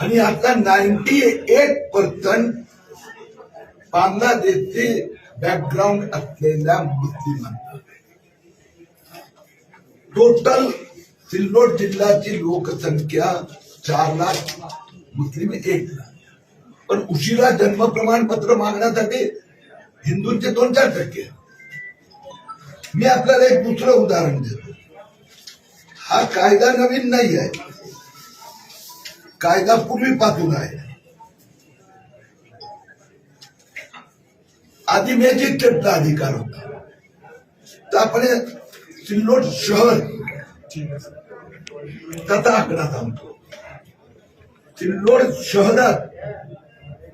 आणि आता ninety eight percent बांगलादेशचे बॅकग्राऊंड असलेल्या मुस्लिमांना. टोटल सिल्लोड जिल्ह्याची लोकसंख्या चार लाख मुस्लिम एक लाख. पण उशिरा जन्म प्रमाणपत्र मागण्यासाठी हिंदूंचे दोन चार टक्के. मी आपल्याला एक दुसरं उदाहरण देतो. हा कायदा नवीन नाही आहे कायदा पूर्वी पूर्वीपासून आहे. आधी मॅजिस्ट्रेटचा अधिकार होता. तर आपण सिल्लोड शहर त्याचा आकडा सांगतो सिल्लोड शहरात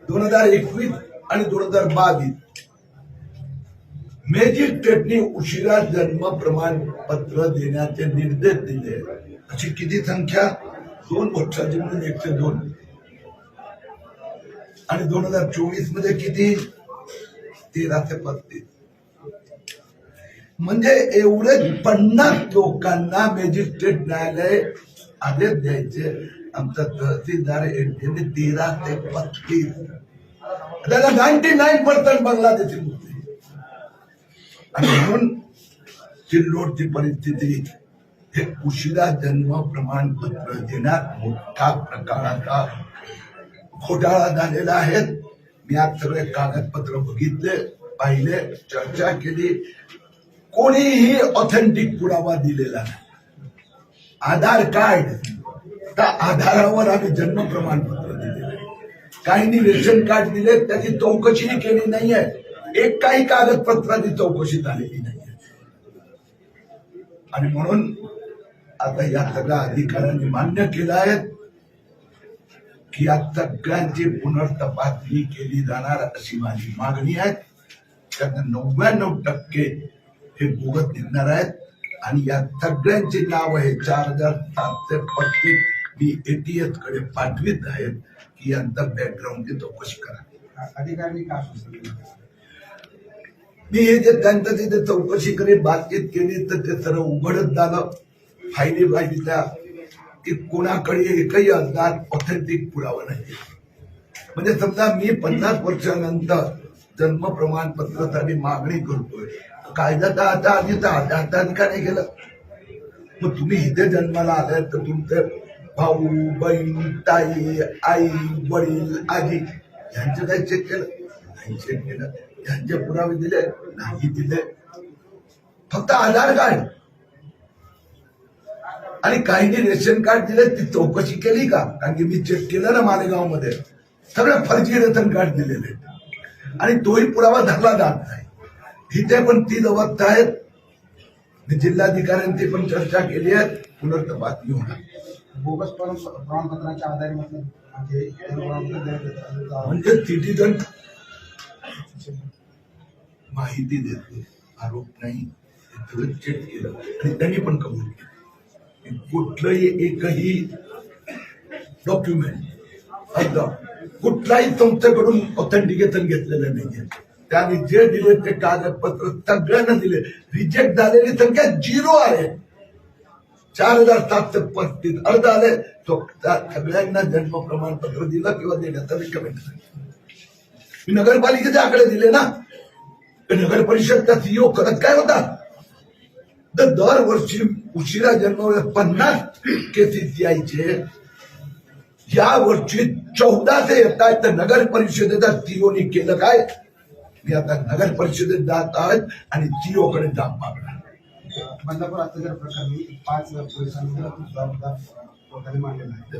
दोन हजार एकवीस आणि दोन हजार बावीस मॅजिस्ट्रेटने उशिरा जन्म प्रमाणपत्र देण्याचे निर्देश दिले. अशी किती संख्या? दोन वर्षाची म्हणून एकशे दोन. आणि दोन हजार चोवीसमध्ये किती? तेरा ते पस्तीस. म्हणजे एवढे पन्नास लोकांना मॅजिस्ट्रेट न्यायालय आदेश द्यायचे. आमचा तहसीलदार यांनी तेरा ते पस्तीस. त्याला नाईन्टी नाईन पर्सेंट बांगलादेशी मुस्लिम. आणि म्हणून चिल्लोडची परिस्थिती हे उशिरा जन्म प्रमाणपत्र देण्यात मोठ्या प्रकाराचा घोटाळा झालेला आहे. मी आज सगळे कागदपत्र बघितले पाहिले चर्चा केली. कोणीही ऑथेंटिक पुरावा दिलेला नाही. आधार कार्ड त्या आधारावर आम्ही जन्म प्रमाणपत्र दिले आहे. काहींनी रेशन कार्ड दिले त्याची चौकशी केली नाहीये. एक काही कागदपत्राची चौकशी झालेली नाहीये. आणि म्हणून आता या सगळ्या अधिकाऱ्यांनी मान्य केलं आहे की या सगळ्यांची पुनर्तपासणी केली जाणार अशी माझी मागणी आहे. त्यात नव्याण्णव टक्के हे बोगस निघणार आहेत आणि या सगळ्यांची नाव आहे चार हजार सातशे पस्तीस मी एटीएसकडे पाठवित आहेत की यांचा बॅकग्राऊंडची चौकशी करा. अधिकाऱ्यांनी का मी हे जे त्यांचं तिथे चौकशी करी बातचीत केली तर ते सर्व उघडच झालं. फायली पाहिजे की कोणाकडे एकही अंदाज ऑथेंटिक पुरावा नाही. म्हणजे समजा मी पन्नास वर्षानंतर जन्म प्रमाणपत्रासाठी मागणी करतोय. कायदा तर आता आधी तर आता का नाही केलं. मग तुम्ही इथे जन्माला आलाय तर तुमचे भाऊ बहीण ताई आई वडील आजी यांचं काही चेक केलं? नाही चेक केलं. यांचे पुरावे दिले नाही दिले. फक्त आधार कार्ड. आणि काहींनी रेशन कार्ड दिले ती चौकशी केली का? कारण की मी चेक केलं ना मालेगावमध्ये सगळे फर्जी रेशन कार्ड दिलेले आणि तोही पुरावा धरला जात नाही. इथे पण ती अवस्था आहेत. जिल्हाधिकाऱ्यांची पण चर्चा केली आहे. पुनर्तपासणी होणार. बोगस परम- प्रमाणपत्राच्या आधारे म्हणजे येतं. म्हणजे सिटीजन माहिती देतो आरोप नाही. सगळं चेक केलं आणि त्यांनी पण कबूल केलं. कुठलंही एकही डॉक्युमेंट अर्ज़ कुठलाही संस्थेकडून ऑथेंटिकेशन घेतलेलं नाहीये. त्यांनी जे दिले ते कागदपत्र सगळ्यांना दिले. रिजेक्ट झालेली संख्या झिरो आहे. चार हज़ार सातशे पस्तीस अर्ज़ आले. तो सगळ्यांना जन्म प्रमाणपत्र दिलं किंवा देण्याचा रिकमेंड नगरपालिकेचे आकडे दिले ना. नगर परिषदचा सीईओ करत काय होता? तर दरवर्षी उशिरा जन्म पन्नास केसेस यायचे. या वर्षी चौदाचे येत आहेत तर नगर परिषदेचा सीओनी केलं काय? मी आता नगर परिषदेत जात आहेत आणि सीओ कडे जाब मागणार. बंदापूर अत्याचार प्रकरणी पाच पोलिसांना जबाबदार मानलेला आहे ते.